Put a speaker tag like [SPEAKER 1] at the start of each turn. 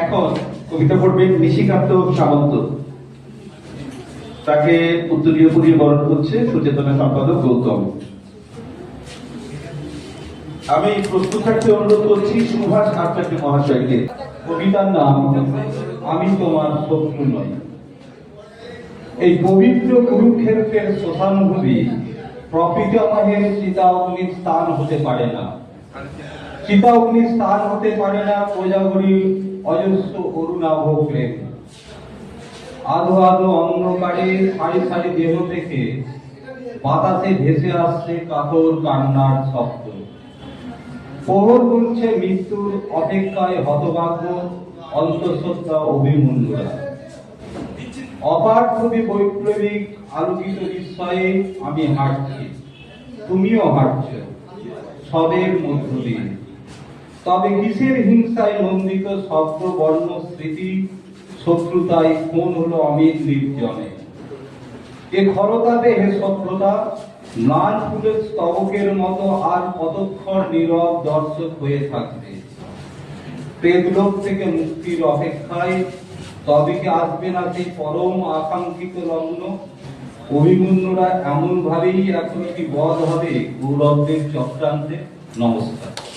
[SPEAKER 1] এখন কবিতা পড়বেন নিশিকান্ত সামন্ত। তাকে উত্তরীয় পরিয়ে বরণ করছে সুচেতনা সম্পাদক গৌতম। আমি প্রস্তুত থাকতে অনুরোধ করছি সুভাষ আচার্য মহাশয়কে।
[SPEAKER 2] কবিতার নাম আমি তোমার শত্রু নই। এই পবিত্র কুরুক্ষেত্রের শ্মশানভূমি প্রপিতামহের চিতা অগ্নির স্থান হতে পারে না। চিতা অগ্নির স্থান হতে পারে না প্রজাগরী অজস্র অরুণাভ প্রেম। আধো আধো অন্ধকারে সারি সারি দেহ থেকে বাতাসে ভেসে আসছে কাতর কান্নার শব্দ। প্রহর গুনছে মৃত্যুর অপেক্ষায় হতভাগ্য, অন্তঃসত্ত্বা অভিমন্যুরা অপার্থবী বৈপ্লবিক আলোকিত বিস্ময়ে আমি হাঁটছি, তুমিও হাঁটছ, সবের মধ্য দিয়ে। তবে কিসের হিংসায় নন্দিত শব্দ বর্ণ স্মৃতি, শত্রুতায় কোন হলো অমিত নির্জনে। এ খরতাতে হে সভ্যতা ম্লান ফুলের স্তবকের মতো আর কতক্ষণ নীরব দর্শক হয়ে থাকবে। প্রেতলোক থেকে মুক্তির অপেক্ষায় তবে কি আসবে না সেই পরম আকাঙ্ক্ষিত লগ্ন অভিমন্যুরা এমন ভাবেই এখন কি বধ হবে গৌরবদের চক্রান্তে? নমস্কার।